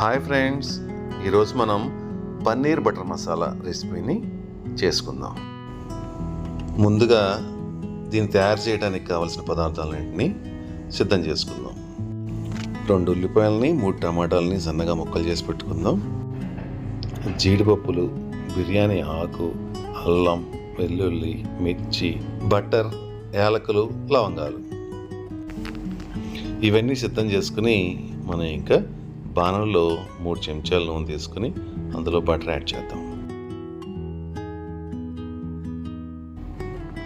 Hi friends. ఈరోజు మనం paneer butter masala రెసిపీని చేసుకుందాం. ముందుగా దీన్ని తయారు చేయడానికి కావాల్సిన పదార్థాలన్నింటినీ సిద్ధం చేసుకుందాం. రెండు ఉల్లిపాయలని మూడు టమాటాలని సన్నగా ముక్కలు చేసి పెట్టుకుందాం. జీడిపప్పులు బిర్యానీ ఆకు అల్లం వెల్లుల్లి మిర్చి బటర్ యాలకులు లవంగాలు. ఇవన్నీ సిద్ధం చేసుకుని మనం ఇంకా బాణంలో మూడు చెంచాల నూనె తీసుకుని అందులో బటర్ యాడ్ చేద్దాం.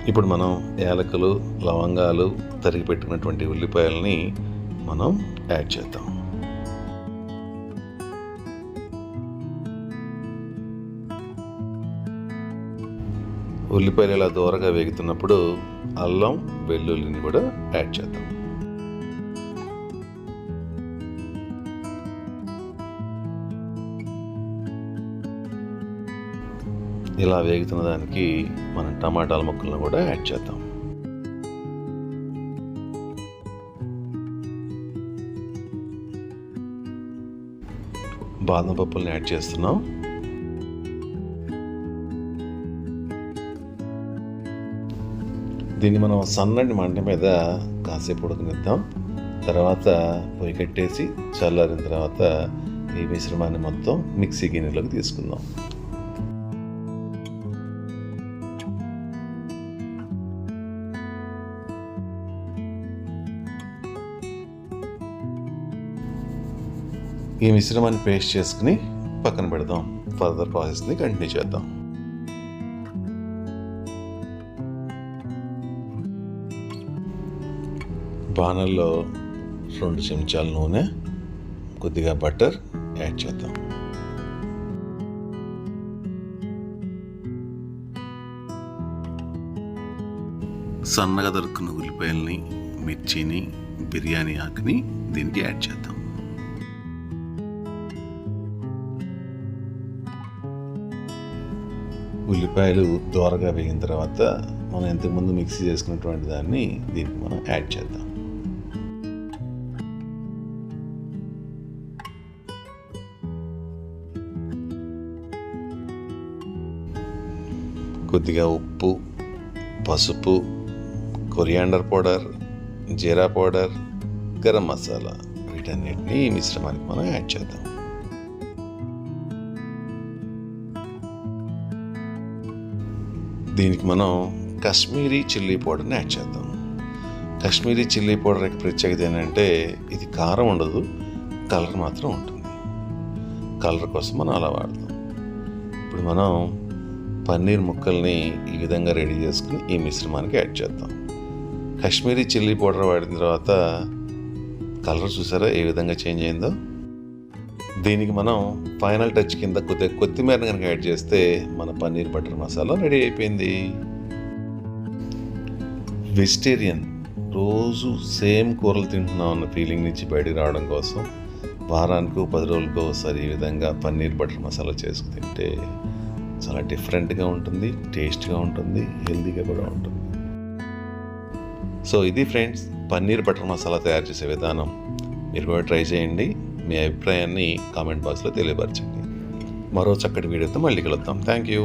ఇప్పుడు మనం యాలకులు లవంగాలు తరిగి పెట్టుకున్నటువంటి ఉల్లిపాయలని మనం యాడ్ చేద్దాం. ఉల్లిపాయలు ఇలా దూరగా వేగుతున్నప్పుడు అల్లం వెల్లుల్లిని కూడా యాడ్ చేద్దాం. ఇలా వేగుతున్న దానికి మనం టమాటాల ముక్కలను కూడా యాడ్ చేద్దాం. బాదం పప్పులను యాడ్ చేస్తున్నాం. దీన్ని మనం సన్నటి మంట మీద కాసేపు ఉడకనిద్దాం. తర్వాత పొయ్యి కట్టేసి చల్లారిన తర్వాత ఈ మిశ్రమాన్ని మొత్తం మిక్సీ గిన్నెలోకి తీసుకుందాం. ఈ మిశ్రమాన్ని పేస్ట్ చేసుకుని పక్కన పెడదాం. ఫర్దర్ ప్రాసెస్ని కంటిన్యూ చేద్దాం. బాణల్లో రెండు చెంచాల నూనె కొద్దిగా బటర్ యాడ్ చేద్దాం. సన్నగా దొరుకున్న ఉల్లిపాయల్ని మిర్చిని బిర్యానీ ఆకుని దీనికి యాడ్ చేద్దాం. ఉల్లిపాయలు దోరగా వేగిన తర్వాత మనం ఇంతకుముందు మిక్సీ చేసుకున్నటువంటి దాన్ని దీనికి మనం యాడ్ చేద్దాం. కొద్దిగా ఉప్పు పసుపు coriander powder jeera powder garam masala వీటన్నిటిని ఈ మిశ్రమానికి మనం యాడ్ చేద్దాం. దీనికి మనం కాశ్మీరీ చిల్లీ పౌడర్ని యాడ్ చేద్దాం. కాశ్మీరీ చిల్లీ పౌడర్ యొక్క ప్రత్యేకత ఏంటంటే ఇది కారం ఉండదు కలర్ మాత్రం ఉంటుంది. కలర్ కోసం మనం అలా వాడతాం. ఇప్పుడు మనం పన్నీర్ ముక్కల్ని ఈ విధంగా రెడీ చేసుకుని ఈ మిశ్రమానికి యాడ్ చేద్దాం. కాశ్మీరీ చిల్లీ పౌడర్ వాడిన తర్వాత కలర్ చూసారా ఏ విధంగా చేంజ్ అయిందో? దీనికి మనం ఫైనల్ టచ్ కింద కొద్దిగా కొత్తిమీర కనుక యాడ్ చేస్తే మన పన్నీర్ బటర్ మసాలా రెడీ అయిపోయింది. వెజిటేరియన్ రోజు సేమ్ కూరలు తింటున్నాం అన్న ఫీలింగ్ నుంచి బయటికి రావడం కోసం వారానికి పది రోజులకు ఒకసారి ఈ విధంగా పన్నీర్ బటర్ మసాలా చేసుకు తింటే చాలా డిఫరెంట్గా ఉంటుంది టేస్ట్గా ఉంటుంది హెల్తీగా కూడా ఉంటుంది. సో ఇది ఫ్రెండ్స్ పన్నీర్ బటర్ మసాలా తయారు చేసే విధానం. మీరు కూడా ట్రై చేయండి. మీ అభిప్రాయాన్ని కామెంట్ బాక్స్లో తెలియపరచండి. మరో చక్కటి వీడియోతో మళ్ళీ కలుద్దాం. Thank you